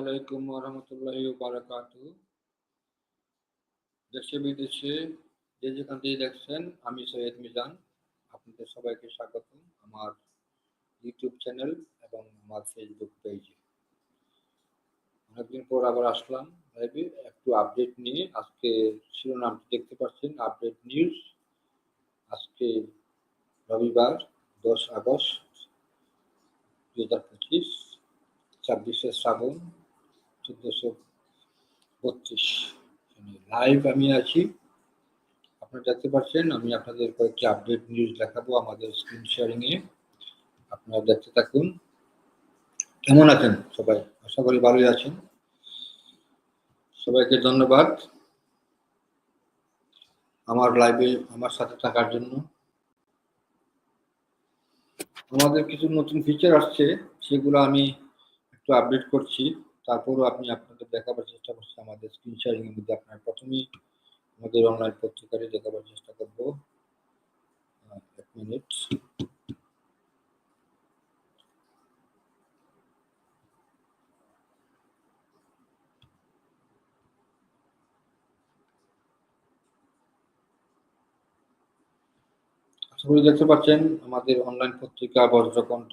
আলাইকুম রহমতুল্লাহ বারাকাতু দেশে, বিদেশে যে যেখান থেকে দেখছেন, আমি সৈয়দ মিজান। আপনাদের সবাইকে স্বাগত আমার ইউটিউব চ্যানেল এবং আমার ফেসবুক পেজে। অনেকদিন পর আবার আসলাম একটু আপডেট নিয়ে আজকে শিরোনামটি দেখতে পাচ্ছেন। আপডেট নিউজ আজকে রবিবার, দশ আগস্ট দু হাজার পঁচিশ, ছাব্বিশে শ্রাবণ চোদ্দশো বত্রিশ। লাইভ আমি আছি। আপনারা দেখতে পাচ্ছেন, আমি আপনাদের কয়েকটি আপডেট নিউজ দেখাবো আমাদের স্ক্রিন শেয়ারিং এ আপনারা দেখতে থাকুন। কেমন আছেন সবাই? আশা করি ভালোই আছেন। সবাইকে ধন্যবাদ আমার লাইভে আমার সাথে থাকার জন্য। আমাদের কিছু নতুন ফিচার আসছে, সেগুলো আমি একটু আপডেট করছি। তারপরও আপনি আপনাদের দেখাবার চেষ্টা করছি, আমাদের স্ক্রিন শেয়ারিং এর মধ্যে আপনার প্রথমেই আমাদের অনলাইন পত্রিকারে দেখাবার চেষ্টা করব। এক মিনিট আশা করি দেখতে পাচ্ছেন, আমাদের অনলাইন পত্রিকা বজ্রকণ্ঠ।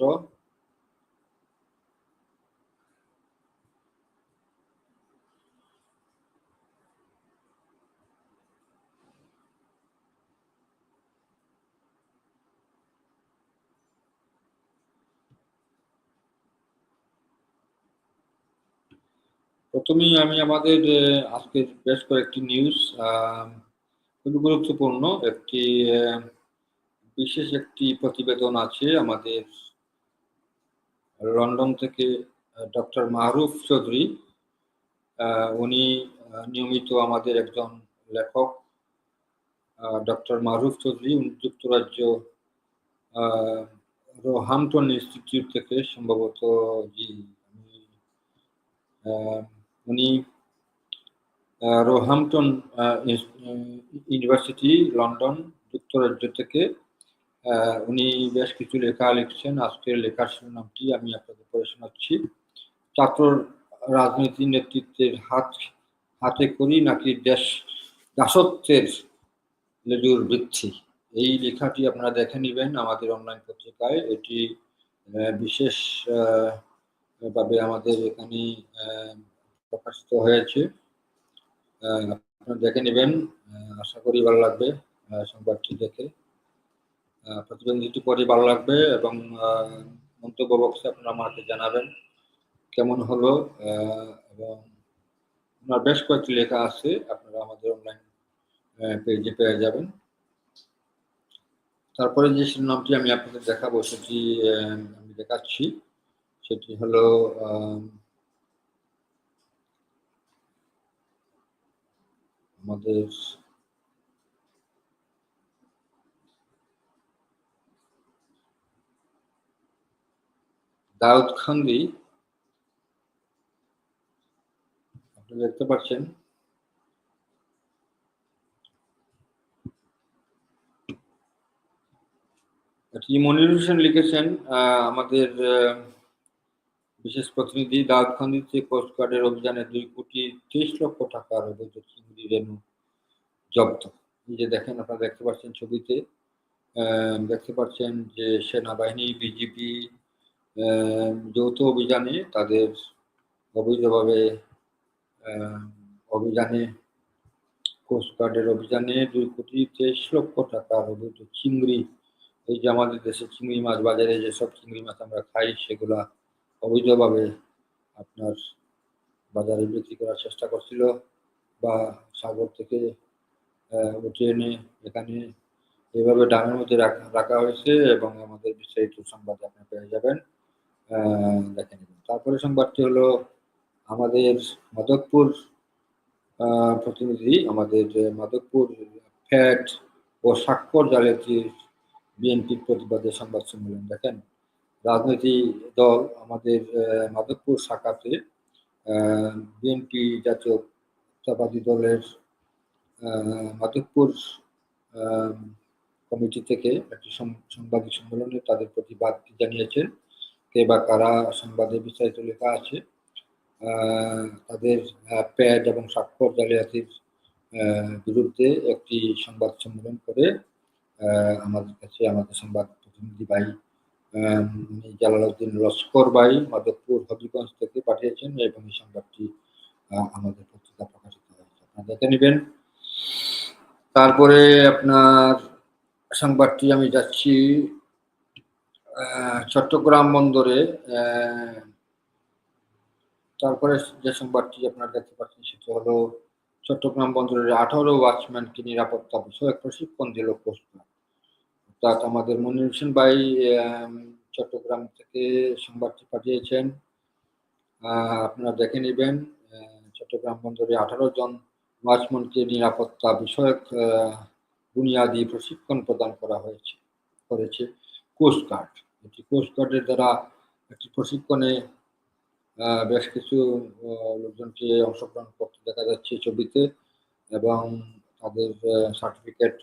প্রথমেই আমি আমাদের আজকের বেশ কয়েকটি নিউজ খুবই গুরুত্বপূর্ণ। একটি বিশেষ একটি প্রতিবেদন আছে আমাদের লন্ডন থেকে ডক্টর মাহরুফ চৌধুরী। উনি নিয়মিত আমাদের একজন লেখক ডক্টর মাহরুফ চৌধুরী। যুক্তরাজ্য রোহামটন ইনস্টিটিউট থেকে সম্ভবত উনি রোহামটন ইউনিভার্সিটি, লন্ডন, যুক্তরাজ্য থেকে উনি বেশ কিছু লেখা লিখছেন। আজকের লেখার শিরোনামটি আমি আপনাদের পড়ে শোনাচ্ছি। ছাত্র রাজনীতি নেতৃত্বের হাত, হাতে করি নাকি দেশ দাসত্বের লেজুর বৃদ্ধি এই লেখাটি আপনারা দেখে নেবেন আমাদের অনলাইন পত্রিকায়। এটি বিশেষ ভাবে আমাদের এখানে প্রকাশিত হয়েছে। আপনারা দেখে নেবেন। আশা করি ভালো লাগবে সংবাদটি দেখে। প্রতিবেদনটি পরে ভালো লাগবে এবং মন্তব্য বক্সে আপনারা আমাকে জানাবেন কেমন হলো এবং আপনার বেশ কয়েকটি লেখা আছে, আপনারা আমাদের অনলাইন পেজে পেয়ে যাবেন। তারপরে যে শিরোনামটি আমি আপনাদের দেখাবো, সেটি আমি দেখাচ্ছি। সেটি হলো আমাদের দাউদ খান্দি আপনি দেখতে পাচ্ছেন। মনির হোসেন লিখেছেন আমাদের বিশেষ প্রতিনিধি দাউদ খান্দিতে কোস্টগার্ডের অভিযানে দুই কোটি তেইশ লক্ষ টাকার অবৈধ চিংড়ি রেণু জব্দ। এই যে দেখেন, আপনারা দেখতে পাচ্ছেন ছবিতে দেখতে পাচ্ছেন যে সেনাবাহিনী বিজিপি যৌথ অভিযানে তাদের অবৈধভাবে অভিযানে কোস্টগার্ডের অভিযানে দুই কোটি তেইশ লক্ষ টাকার অবৈধ চিংড়ি, এই যে আমাদের দেশে চিংড়ি মাছ বাজারে যেসব চিংড়ি মাছ আমরা খাই, সেগুলা অবৈধভাবে আপনার বাজারে বিক্রি করার চেষ্টা করছিল বা সাগর থেকে উঠে এনে এখানে এভাবে ডামের মধ্যে রাখা হয়েছে এবং আমাদের বিস্তারিত সংবাদ আপনি পেয়ে যাবেন। দেখে নেবেন। তারপরে সংবাদটি হলো আমাদের মাদকপুর প্রতিনিধি, আমাদের মাদকপুর ফ্যাট ও স্বাক্ষর জালিয়াতির বিএনপির প্রতিবাদে সংবাদ সম্মেলন দেখেন। রাজনৈতিক দল আমাদের মাধবপুর শাখাতে বিএনপি জাতীয় জাতীয়তাবাদী দলের মাধবপুর কমিটি থেকে একটি সাংবাদিক সম্মেলনে তাদের প্রতিবাদ জানিয়েছেন কে বা কারা সংবাদে বিস্তারিত লেখা আছে। তাদের প্যাড এবং স্বাক্ষর জালিয়াতির বিরুদ্ধে একটি সংবাদ সম্মেলন করে আমাদের কাছে আমাদের সংবাদ প্রতিনিধি ভাই আহ, উনি জালালউদ্দিন লস্কর ভাই মাধবপুর হবিগঞ্জ থেকে পাঠিয়েছেন এবং এই সংবাদটি আমাদের পত্রিকা প্রকাশিত হয়েছে। আপনারা দেখে নেবেন। তারপরে আপনার সংবাদটি আমি যাচ্ছি চট্টগ্রাম বন্দরে। তারপরে যে সংবাদটি আপনারা দেখতে পাচ্ছেন সেটি হলো, চট্টগ্রাম বন্দরের আঠারো ওয়াচম্যানকে নিরাপত্তা বিষয়ক প্রশিক্ষণ দিল কোস্টগার্ড অর্থাৎ আমাদের মনির হোসেন ভাই চট্টগ্রাম থেকে সংবাদটি পাঠিয়েছেন। আপনারা দেখে নেবেন চট্টগ্রাম বন্দরে আঠারো জন ওয়াচম্যানকে নিরাপত্তা বিষয়ক বুনিয়াদী প্রশিক্ষণ প্রদান করা হয়েছে, করেছে কোস্টগার্ড এটি কোস্টগার্ডের দ্বারা একটি প্রশিক্ষণে বেশ কিছু লোকজনকে অংশগ্রহণ করতে দেখা যাচ্ছে ছবিতে এবং তাদের সার্টিফিকেট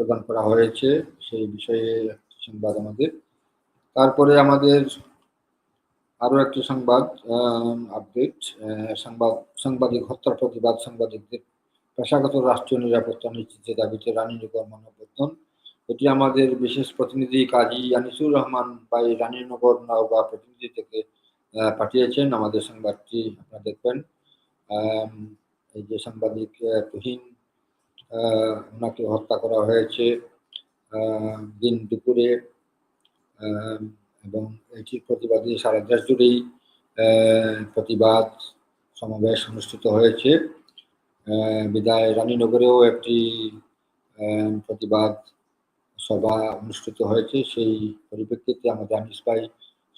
প্রদান করা হয়েছে সেই বিষয়ে একটি সংবাদ আমাদের। তারপরে আমাদের আরও একটি সংবাদ আপডেট সংবাদ, সাংবাদিক হত্যার প্রতিবাদ সাংবাদিকদের পেশাগত রাষ্ট্রীয় নিরাপত্তা নিশ্চিতের দাবিতে রানীনগর মানববন্ধন এটি আমাদের বিশেষ প্রতিনিধি কাজী আনিসুর রহমান ভাই রানীনগর নওগাঁ প্রতিনিধি থেকে পাঠিয়েছেন। আমাদের সংবাদটি আপনারা দেখবেন। এই যে সাংবাদিক তুহিন ওনাকে হত্যা করা হয়েছে দিন দুপুরে এবং এটির প্রতিবাদে সারা দেশ জুড়েই প্রতিবাদ সমাবেশ অনুষ্ঠিত হয়েছে। বিদায় রানীনগরেও একটি প্রতিবাদ সভা অনুষ্ঠিত হয়েছে। সেই পরিপ্রেক্ষিতে আমাদের আনিস ভাই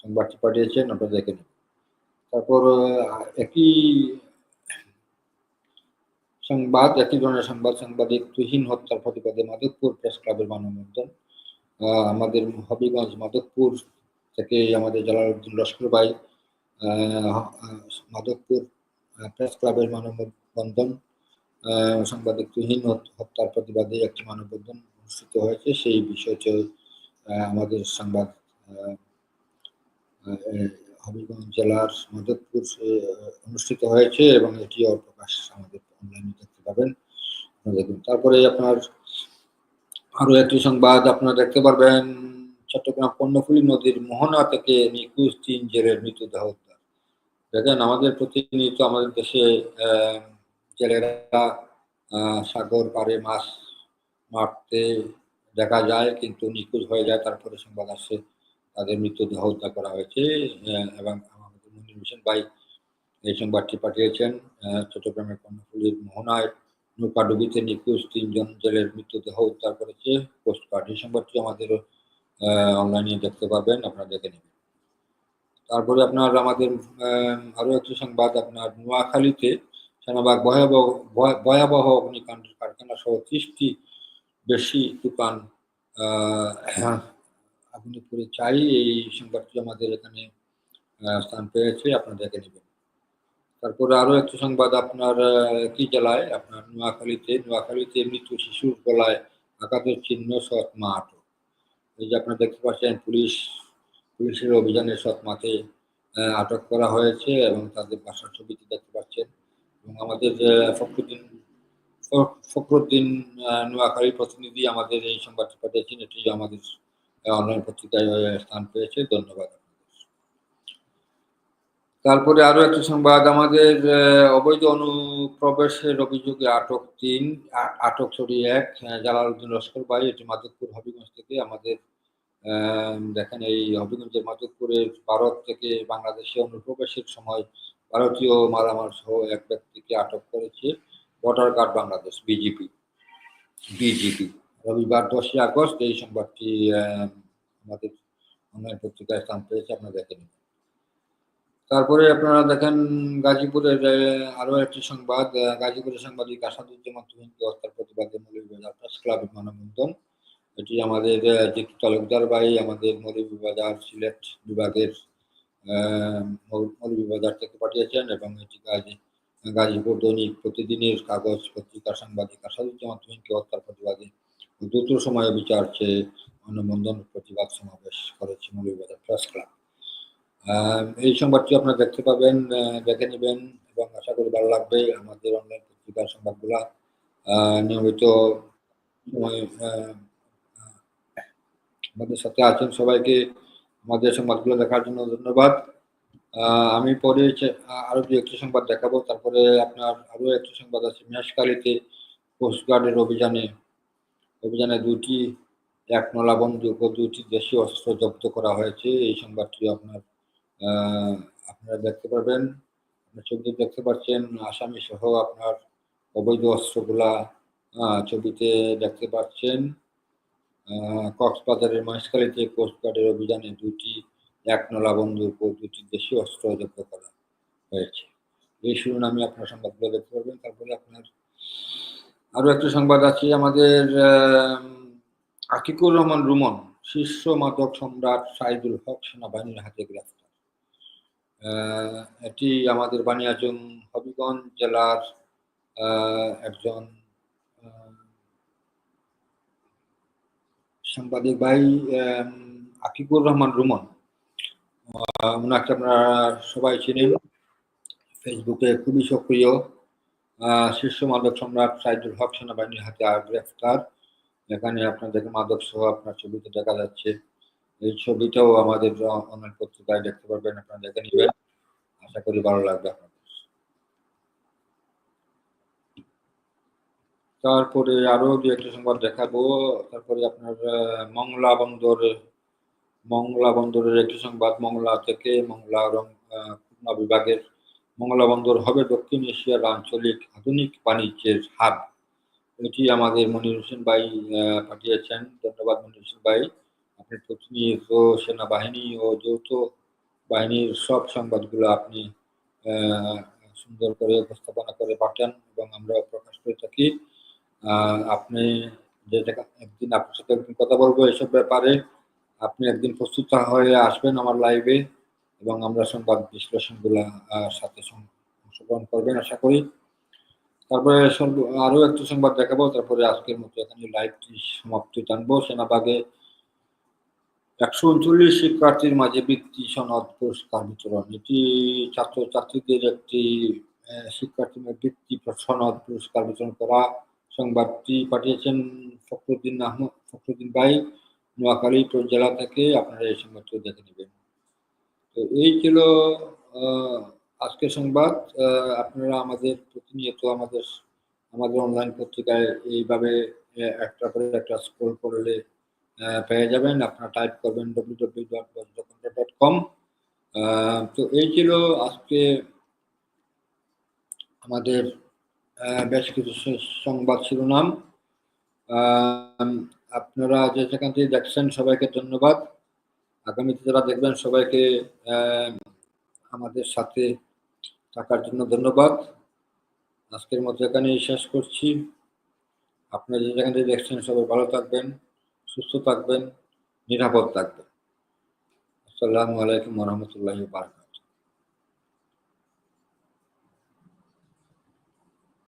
সংবাদটি পাঠিয়েছেন, আপনারা দেখে নেবেন। তারপর একই সংবাদ একই ধরনের সংবাদ সাংবাদিক তুহিন হত্যার প্রতিবাদে মাদকপুর প্রেস ক্লাবের মানববন্ধন। আমাদের হবিগঞ্জ মাদকপুর থেকে আমাদের জালালউদ্দিন লস্কর ভাই আহ, প্রেস ক্লাবের মানববন্ধন সাংবাদিক তুহিন হত্যার প্রতিবাদে একটি মানববন্ধন অনুষ্ঠিত হয়েছে। সেই বিষয়টি আমাদের সংবাদ হবিগঞ্জ জেলার মাদকপুর অনুষ্ঠিত হয়েছে এবং এটিও প্রকাশ আমাদের পাবেন। দেখুন, তারপরে আপনার আরও একটি সংবাদ, আপনারা দেখতে পারবেন, চট্টগ্রাম কর্ণফুলী নদীর মোহনা থেকে নিখোঁজ তিন জেলের মৃতদেহ উদ্ধার। দেখেন, আমাদের প্রতিনিয়ত আমাদের দেশে জেলেরা সাগর পাড়ে মাছ মারতে দেখা যায়, কিন্তু নিখোঁজ হয়ে যায়, তারপরে সংবাদ আসছে তাদের মৃতদেহ উদ্ধার করা হয়েছে এবং আমাদের মনির হোসেন ভাই এই সংবাদটি পাঠিয়েছেন চট্টগ্রামের কর্ণফুলীর মোহনায়। নৌকাডুবিতে নিখোঁজ তিনজন জেলের মৃতদেহ উদ্ধার করেছে। কোস্টগার্ড এই সংবাদটি আমাদের অনলাইনে দেখতে পাবেন আপনারা দেখে নেবেন। তারপরে আপনার আমাদের আহ, আরও একটি সংবাদ আপনার নোয়াখালীতে সেনাবাগ ভয়াবহ ভয়- ভয়াবহ অগ্নিকাণ্ডের কারখানা সহ ত্রিশটি বেশি দোকান আহ, আগুনে পুড়ে চাই এই সংবাদটি আমাদের এখানে স্থান পেয়েছে আপনারা দেখে নেবেন। তারপরে আরও একটি সংবাদ আপনার কি জেলায়? আপনার নোয়াখালীতে নোয়াখালীতে মৃত শিশুর গলায় আঘাতের চিহ্ন সৎ মা আটক। এই যে আপনারা দেখতে পাচ্ছেন পুলিশ পুলিশের অভিযানে সৎ মাকে আটক করা হয়েছে এবং তাদের বাসার ছবিটি দেখতে পাচ্ছেন। এবং আমাদের ফখরুদ্দিন ফখরুদ্দিন আহ, নোয়াখালীর প্রতিনিধি আমাদের এই সংবাদটি পাঠিয়েছেন। এটি আমাদের অনলাইন পত্রিকায় স্থান পেয়েছে। ধন্যবাদ তারপরে আরও একটি সংবাদ, আমাদের অবৈধ অনুপ্রবেশের অভিযোগে আটক তিন আটক সরি এক জালালউদ্দিন লস্কর ভাই, এটি মাধবপুর হবিগঞ্জ থেকে আমাদের দেখেন এই হবিগঞ্জের মাধবপুরের ভারত থেকে বাংলাদেশে অনুপ্রবেশের সময় ভারতীয় মালামাল সহ এক ব্যক্তিকে আটক করেছে border guard Bangladesh, BGB BGB. রবিবার দশই আগস্ট এই সংবাদটি আমাদের অনলাইন পত্রিকায় স্থান পেয়েছে, আপনারা দেখে নিন। তারপরে আপনারা দেখেন গাজীপুরের আরও একটি সংবাদ গাজীপুরের সাংবাদিক আসাদুজ্জামান তুহিনকে হত্যার প্রতিবাদে মৌলভীবাজার প্রেস ক্লাবের মানববন্ধন এটি আমাদের জিতু তালুকদার ভাই, আমাদের মৌলভীবাজার সিলেট বিভাগের মৌলভীবাজার থেকে পাঠিয়েছেন এবং এটি গাজী গাজীপুর দৈনিক প্রতিদিনের কাগজ পত্রিকার সাংবাদিক আসাদুজ্জামান তুহিনকে হত্যার প্রতিবাদে দ্রুত সময়ে বিচার চেয়ে মানববন্ধন প্রতিবাদ সমাবেশ করেছে মৌলভীবাজার প্রেস ক্লাব। এই সংবাদটি আপনারা দেখতে পাবেন দেখে নেবেন এবং আশা করি ভালো লাগবে আমাদের অনলাইন পত্রিকার সংবাদগুলা। নিয়মিত আমাদের সাথে আছেন সবাইকে। আমাদের সংবাদগুলো দেখার জন্য ধন্যবাদ। আমি পরে আরও দু একটি সংবাদ দেখাবো। তারপরে আপনার আরও একটি সংবাদ আছে মেষকালিতে কোস্টগার্ডের অভিযানে। অভিযানে দুটি, এক নলা বন্দুক ও দুটি দেশীয় অস্ত্র জব্দ করা হয়েছে। এই সংবাদটি আপনার আপনারা দেখতে পারবেন আপনার ছবিতে দেখতে পাচ্ছেন আসামি সহ আপনার অবৈধ অস্ত্রগুলা ছবিতে দেখতে পাচ্ছেন। কক্সবাজারের মহেশখালীতে কোস্টগার্ডের অভিযানে দুটি এক নলা বন্দুক ও দুটি দেশীয় অস্ত্র জব্দ করা হয়েছে। এই শিরোনামে আপনার সংবাদগুলো দেখতে পারবেন। তারপরে আপনার আরও একটা সংবাদ আছে আমাদের আম, আকিকুর রহমান রুমন শীর্ষ মাদক সম্রাট সাইদুল হক সেনাবাহিনীর হাতে গ্রেফতার এটি আমাদের বানিয়াচং হবিগঞ্জ জেলার একজন সাংবাদিক ভাই আম, আকিকুর রহমান রুমন। ওনাকে আপনারা সবাই চিনেন। ফেসবুকে খুবই সক্রিয়। শীর্ষ মাদক সম্রাট সাইদুল হক সেনাবাহিনীর হাতে গ্রেফতার এখানে আপনাদের মাদক সহ আপনার ছবিতে দেখা যাচ্ছে। এই ছবিটাও আমাদের অনলাইন পত্রিকায় দেখতে পারবেন, আপনারা দেখে নেবেন। আশা করি ভালো লাগবে আপনাদের। তারপরে আরও দু একটা সংবাদ দেখাবো। তারপরে আপনার মংলা বন্দর, মংলা বন্দরের একটি সংবাদ, মংলা থেকে মংলা খুলনা বিভাগের মংলা বন্দর হবে দক্ষিণ এশিয়ার আঞ্চলিক আধুনিক বাণিজ্যের হাব। এটি আমাদের মনির হোসেন ভাই পাঠিয়েছেন। ধন্যবাদ মনির হোসেন ভাই। আপনি প্রতিনিয়ত সেনাবাহিনী ও যৌথ বাহিনীর সব সংবাদগুলো আপনি সুন্দর করে উপস্থাপনা করে পাঠান এবং আমরা প্রকাশ করে থাকি। আপনি যে একদিন আপনার সাথে একদিন কথা বলব এসব ব্যাপারে। আপনি একদিন প্রস্তুত হয়ে আসবেন আমার লাইভে এবং আমরা সংবাদ বিশ্লেষণগুলা সাথে অংশগ্রহণ করবেন আশা করি। তারপরে আরও একটু সংবাদ দেখাবো, তারপরে আজকের মতো এখানে লাইভটি সমাপ্তি টানবো। সেনাবাগে একশো উনচল্লিশ শিক্ষার্থীর মাঝে বৃত্তি সনদ পুরস্কার বিতরণ। এটি ছাত্র ছাত্রীদের একটি শিক্ষার্থী বৃত্তি সনদ পুরস্কার বিতরণ করা সংবাদটি পাঠিয়েছেন ফখরুদ্দিন আহমদ, ফখরুদ্দিন ভাই, নোয়াখালী জেলা থেকে। আপনারা এই সংবাদটি দেখে নেবেন। তো এই ছিল আজকের সংবাদ। আপনারা আমাদের প্রতিনিয়ত আমাদের আমাদের অনলাইন পত্রিকায় এইভাবে একটা করে একটা স্ক্রল করলে পেয়ে যাবেন। আপনারা টাইপ করবেন W W dot dot com তো এই ছিল আজকে আমাদের বেশ কিছু সংবাদ শিরোনাম। আপনারা যে সেখান থেকে দেখছেন সবাইকে ধন্যবাদ। আগামীতে যারা দেখবেন সবাইকে আমাদের সাথে থাকার জন্য ধন্যবাদ। আজকের মতো এখানেই শেষ করছি। আপনারা যে যেখান থেকে দেখছেন সবাই ভালো থাকবেন। সুস্থ থাকবেন নিরাপদ থাকবেন। আসসালামু আলাইকুম রহমতুল্লাহ বারকাত